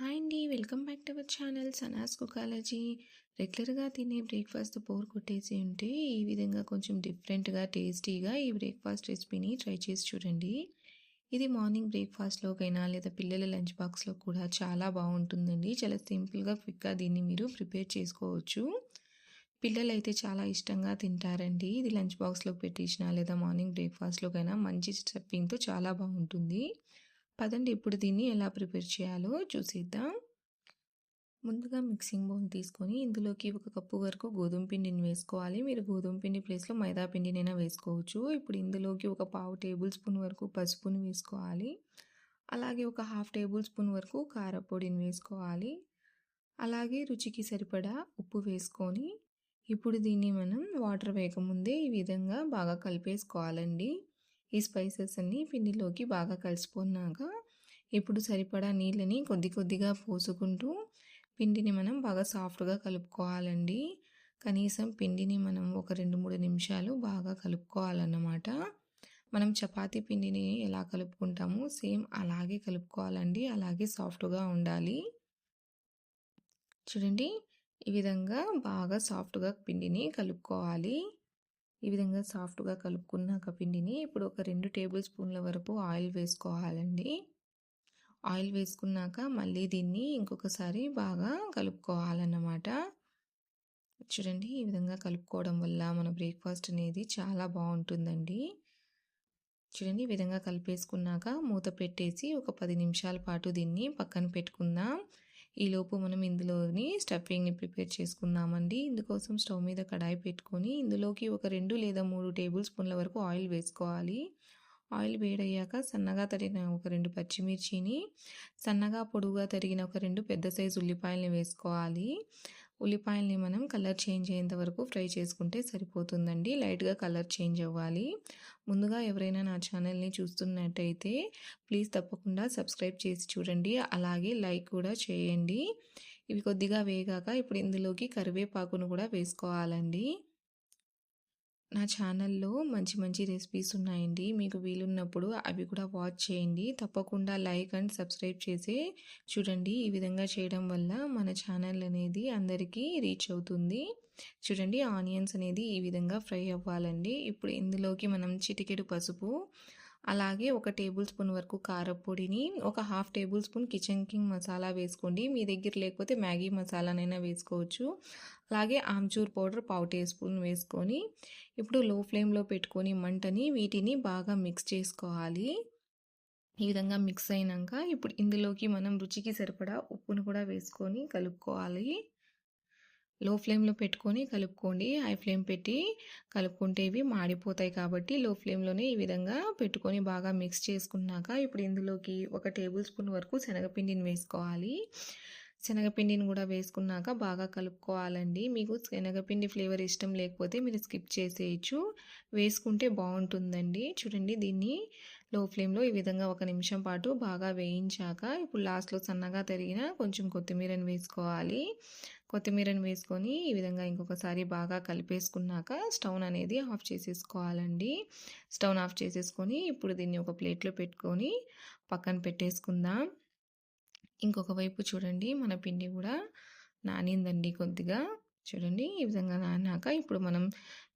Hi అండి. Welcome back to our channel Sanas cookology. రెగ్యులర్గా తినే బ్రేక్ఫాస్ట్ బోర్ కొట్టేసి ఉంటే ఈ విధంగా కొంచెం డిఫరెంట్గా టేస్టీగా ఈ బ్రేక్ఫాస్ట్ రెసిపీని ట్రై చేసి చూడండి. ఇది మార్నింగ్ బ్రేక్ఫాస్ట్లోకైనా లేదా పిల్లల లంచ్ బాక్స్లో కూడా చాలా బాగుంటుందండి. చాలా సింపుల్గా క్విక్గా దీన్ని మీరు ప్రిపేర్ చేసుకోవచ్చు. పిల్లలు అయితే చాలా ఇష్టంగా తింటారండి. ఇది లంచ్ బాక్స్లో పెట్టించిన లేదా మార్నింగ్ బ్రేక్ఫాస్ట్లోకైనా మంచి స్టెప్పింగ్తో చాలా బాగుంటుంది. పదండి. ఇప్పుడు దీన్ని ఎలా ప్రిపేర్ చేయాలో చూసేద్దాం. ముందుగా మిక్సింగ్ బౌల్ తీసుకొని ఇందులోకి ఒక కప్పు వరకు గోధుమ పిండిని వేసుకోవాలి. మీరు గోధుమ పిండి ప్లేస్లో మైదా పిండినైనా వేసుకోవచ్చు. ఇప్పుడు ఇందులోకి ఒక పావు టేబుల్ స్పూన్ వరకు పసుపుని వేసుకోవాలి. అలాగే ఒక హాఫ్ టేబుల్ స్పూన్ వరకు కారపొడిని వేసుకోవాలి. అలాగే రుచికి సరిపడా ఉప్పు వేసుకొని ఇప్పుడు దీన్ని మనం వాటర్ వేయకముందే ఈ విధంగా బాగా కలిపేసుకోవాలండి. ఈ స్పైసెస్ అన్నీ పిండిలోకి బాగా కలిసిపోయినాక ఇప్పుడు సరిపడా నీళ్ళని కొద్ది కొద్దిగా పోసుకుంటూ పిండిని మనం బాగా సాఫ్ట్గా కలుపుకోవాలండి. కనీసం పిండిని మనం ఒక రెండు మూడు నిమిషాలు బాగా కలుపుకోవాలన్నమాట. మనం చపాతీ పిండిని ఎలా కలుపుకుంటామో సేమ్ అలాగే కలుపుకోవాలండి. అలాగే సాఫ్ట్గా ఉండాలి. చూడండి ఈ విధంగా బాగా సాఫ్ట్గా పిండిని కలుపుకోవాలి. ఈ విధంగా సాఫ్ట్గా కలుపుకున్నాక పిండిని ఇప్పుడు ఒక రెండు టేబుల్ స్పూన్ల వరకు ఆయిల్ వేసుకోవాలండి. ఆయిల్ వేసుకున్నాక మళ్ళీ దీన్ని ఇంకొకసారి బాగా కలుపుకోవాలన్నమాట. చూడండి ఈ విధంగా కలుపుకోవడం వల్ల మన బ్రేక్ఫాస్ట్ అనేది చాలా బాగుంటుందండి. చూడండి ఈ విధంగా కలిపేసుకున్నాక మూత పెట్టేసి ఒక పది నిమిషాల పాటు దీన్ని పక్కన పెట్టుకుందాం. ఈలోపు మనం ఇందులోని స్టఫింగ్ని ప్రిపేర్ చేసుకుందామండి. ఇందుకోసం స్టవ్ మీద కడాయి పెట్టుకొని ఇందులోకి ఒక రెండు లేదా మూడు టేబుల్ స్పూన్ల వరకు ఆయిల్ వేసుకోవాలి. ఆయిల్ వేడయ్యాక సన్నగా తరిగిన ఒక రెండు పచ్చిమిర్చిని సన్నగా పొడుగుగా తరిగిన ఒక రెండు పెద్ద సైజు ఉల్లిపాయలని వేసుకోవాలి. ఉల్లిపాయల్ని మనం కలర్ చేంజ్ అయ్యేంత వరకు ఫ్రై చేసుకుంటే సరిపోతుందండి. లైట్గా కలర్ చేంజ్ అవ్వాలి. ముందుగా ఎవరైనా నా ఛానల్ని చూస్తున్నట్టయితే ప్లీజ్ తప్పకుండా సబ్స్క్రైబ్ చేసి చూడండి. అలాగే లైక్ కూడా చేయండి. ఇవి కొద్దిగా వేగాక ఇప్పుడు ఇందులోకి కరివేపాకును కూడా వేసుకోవాలండి. నా ఛానల్లో మంచి మంచి రెసిపీస్ ఉన్నాయండి. మీకు వీలున్నప్పుడు అవి కూడా వాచ్ చేయండి. తప్పకుండా లైక్ అండ్ సబ్స్క్రైబ్ చేసి చూడండి. ఈ విధంగా చేయడం వల్ల మన ఛానల్ అనేది అందరికీ రీచ్ అవుతుంది. చూడండి ఆనియన్స్ అనేది ఈ విధంగా ఫ్రై అవ్వాలండి. ఇప్పుడు ఇందులోకి మనం చిటికెడు పసుపు అలాగే ఒక టేబుల్ స్పూన్ వరకు కారపొడిని ఒక half tablespoon Kitchen King masala వేసుకోండి. మీ దగ్గర లేకపోతే మ్యాగీ మసాలానైనా వేసుకోవచ్చు. అలాగే ఆమ్చూర్ పౌడర్ పావు టీ స్పూన్ వేసుకొని ఇప్పుడు లో ఫ్లేమ్లో పెట్టుకొని మంటని వీటిని బాగా మిక్స్ చేసుకోవాలి. ఈ విధంగా మిక్స్ అయినాక ఇప్పుడు ఇందులోకి మనం రుచికి సరిపడా ఉప్పును కూడా వేసుకొని కలుపుకోవాలి. లో ఫ్లేమ్లో పెట్టుకొని కలుపుకోండి. హై ఫ్లేమ్ పెట్టి కలుపుకుంటే ఇవి మాడిపోతాయి కాబట్టి లో ఫ్లేమ్లోనే ఈ విధంగా పెట్టుకొని బాగా మిక్స్ చేసుకున్నాక ఇప్పుడు ఇందులోకి ఒక టేబుల్ స్పూన్ వరకు శనగపిండిని వేసుకోవాలి. శనగపిండిని కూడా వేసుకున్నాక బాగా కలుపుకోవాలండి. మీకు శనగపిండి ఫ్లేవర్ ఇష్టం లేకపోతే మీరు స్కిప్ చేసేయచ్చు. వేసుకుంటే బాగుంటుందండి. చూడండి దీన్ని లో ఫ్లేమ్లో ఈ విధంగా ఒక నిమిషం పాటు బాగా వేయించాక ఇప్పుడు లాస్ట్లో సన్నగా తరిగిన కొంచెం కొత్తిమీరని వేసుకోవాలి. కొత్తిమీరని వేసుకొని ఈ విధంగా ఇంకొకసారి బాగా కలిపేసుకున్నాక స్టవ్ అనేది ఆఫ్ చేసేసుకోవాలండి. స్టవ్ ఆఫ్ చేసేసుకొని ఇప్పుడు దీన్ని ఒక ప్లేట్లో పెట్టుకొని పక్కన పెట్టేసుకుందాం. ఇంకొక వైపు చూడండి మన పిండి కూడా నానిందండి కొద్దిగా. చూడండి ఈ విధంగా నానాక ఇప్పుడు మనం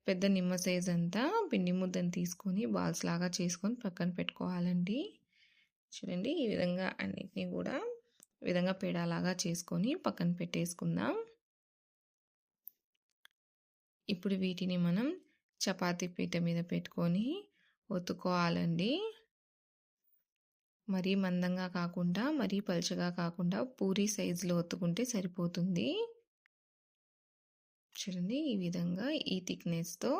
పెద్ద నిమ్మ సైజ్ అంతా పిండి ముద్దను తీసుకొని బాల్స్ లాగా చేసుకొని పక్కన పెట్టుకోవాలండి. చూడండి ఈ విధంగా అన్నిటినీ కూడా విధంగా పేడాలాగా చేసుకొని పక్కన పెట్టేసుకుందాం. ఇప్పుడు వీటిని మనం చపాతీ పీట మీద పెట్టుకొని ఒత్తుకోవాలండి. మరీ మందంగా కాకుండా మరీ పలుచగా కాకుండా పూరి సైజులో ఒత్తుకుంటే సరిపోతుంది. చూడండి ఈ విధంగా ఈ థిక్నెస్తో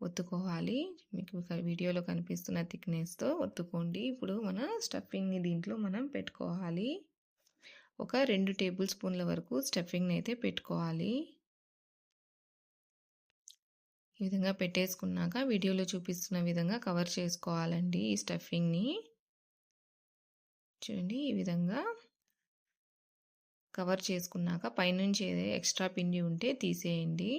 ఒత్తుకోవాలి. మీకు వీడియోలో కనిపిస్తున్న థిక్నెస్తో ఒత్తుకోండి. ఇప్పుడు మన స్టఫింగ్ని దీంట్లో మనం పెట్టుకోవాలి. ఒక రెండు టేబుల్ స్పూన్ల వరకు స్టఫింగ్ని అయితే పెట్టుకోవాలి. ఈ విధంగా పెట్టేసుకున్నాక వీడియోలో చూపిస్తున్న విధంగా కవర్ చేసుకోవాలండి ఈ స్టఫింగ్ని. చూడండి ఈ విధంగా కవర్ చేసుకున్నాక పైనుంచి ఎక్స్ట్రా పిండి ఉంటే తీసేయండి.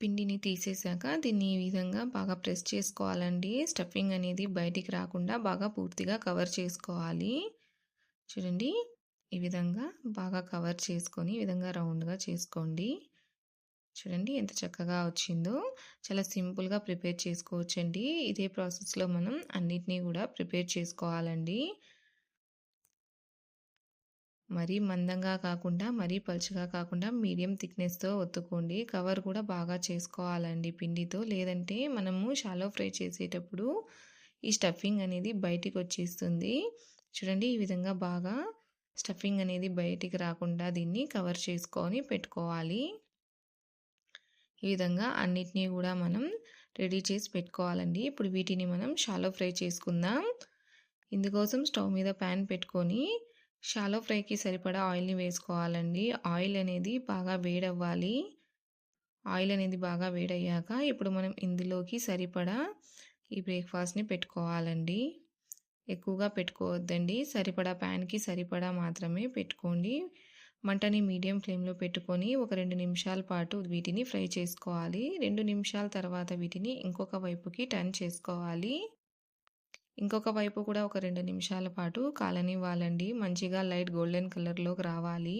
పిండిని తీసేసాక దీన్ని ఈ విధంగా బాగా ప్రెస్ చేసుకోవాలండి. స్టఫింగ్ అనేది బయటికి రాకుండా బాగా పూర్తిగా కవర్ చేసుకోవాలి. చూడండి ఈ విధంగా బాగా కవర్ చేసుకొని ఈ విధంగా రౌండ్గా చేసుకోండి. చూడండి ఎంత చక్కగా వచ్చిందో. చాలా సింపుల్గా ప్రిపేర్ చేసుకోవచ్చండి. ఇదే ప్రాసెస్లో మనం అన్నిటినీ కూడా ప్రిపేర్ చేసుకోవాలండి. మరీ మందంగా కాకుండా మరీ పలుచగా కాకుండా మీడియం థిక్నెస్తో ఒత్తుకోండి. కవర్ కూడా బాగా చేసుకోవాలండి పిండితో. లేదంటే మనము షాలో ఫ్రై చేసేటప్పుడు ఈ స్టఫింగ్ అనేది బయటికి వచ్చేస్తుంది. చూడండి ఈ విధంగా బాగా స్టఫింగ్ అనేది బయటికి రాకుండా దీన్ని కవర్ చేసుకొని పెట్టుకోవాలి. ఈ విధంగా అన్నిటినీ కూడా మనం రెడీ చేసి పెట్టుకోవాలండి. ఇప్పుడు వీటిని మనం షాలో ఫ్రై చేసుకుందాం. ఇందుకోసం స్టవ్ మీద ప్యాన్ పెట్టుకొని షాలో ఫ్రైకి సరిపడా ఆయిల్ని వేసుకోవాలండి. ఆయిల్ అనేది బాగా వేడవ్వాలి. ఆయిల్ అనేది బాగా వేడయ్యాక ఇప్పుడు మనం ఇందులోకి సరిపడా ఈ బ్రేక్ఫాస్ట్ని పెట్టుకోవాలండి. ఎక్కువగా పెట్టుకోవద్దండి. సరిపడా ప్యాన్కి సరిపడా మాత్రమే పెట్టుకోండి. మంటని మీడియం ఫ్లేమ్లో పెట్టుకొని ఒక రెండు నిమిషాల పాటు వీటిని ఫ్రై చేసుకోవాలి. రెండు నిమిషాల తర్వాత వీటిని ఇంకొక వైపుకి టర్న్ చేసుకోవాలి. ఇంకొక వైపు కూడా ఒక రెండు నిమిషాల పాటు కాలనివ్వాలండి. మంచిగా లైట్ గోల్డెన్ కలర్లోకి రావాలి.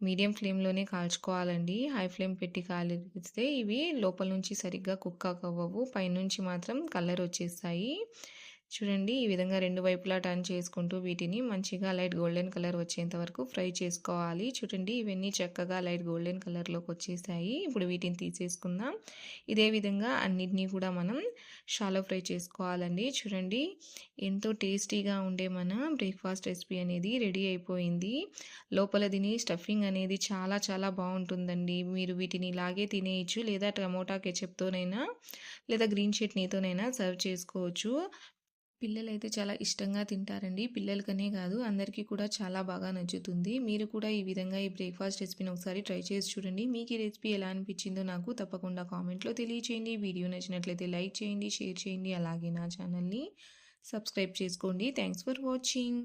మీడియం ఫ్లేమ్లోనే కాల్చుకోవాలండి. హై ఫ్లేమ్ పెట్టి కాలిస్తే ఇవి లోపల నుంచి సరిగ్గా కుక్ అవ్వవు. పైనుంచి మాత్రం కలర్ వచ్చేస్తాయి. చూడండి ఈ విధంగా రెండు వైపులా టర్న్ చేసుకుంటూ వీటిని మంచిగా లైట్ గోల్డెన్ కలర్ వచ్చేంత వరకు ఫ్రై చేసుకోవాలి. చూడండి ఇవన్నీ చక్కగా లైట్ గోల్డెన్ కలర్లోకి వచ్చేసాయి. ఇప్పుడు వీటిని తీసేసుకుందాం. ఇదే విధంగా అన్నిటినీ కూడా మనం షాలో ఫ్రై చేసుకోవాలండి. చూడండి ఎంతో టేస్టీగా ఉండే మన బ్రేక్ఫాస్ట్ రెసిపీ అనేది రెడీ అయిపోయింది. లోపల దీని స్టఫింగ్ అనేది చాలా చాలా బాగుంటుందండి. మీరు వీటిని ఇలాగే తినేయచ్చు లేదా టమోటా కెచప్తోనైనా లేదా గ్రీన్ చట్నీతోనైనా సర్వ్ చేసుకోవచ్చు. పిల్లలైతే చాలా ఇష్టంగా తింటారండి. పిల్లలకనే కాదు అందరికీ కూడా చాలా బాగా నచ్చుతుంది. మీరు కూడా ఈ విధంగా ఈ బ్రేక్ఫాస్ట్ రెసిపీని ఒకసారి ట్రై చేసి చూడండి. మీకు ఈ రెసిపీ ఎలా అనిపించిందో నాకు తప్పకుండా కామెంట్లో తెలియచేయండి. వీడియో నచ్చినట్లయితే లైక్ చేయండి షేర్ చేయండి. అలాగే నా ఛానల్ని సబ్స్క్రైబ్ చేసుకోండి. Thanks for watching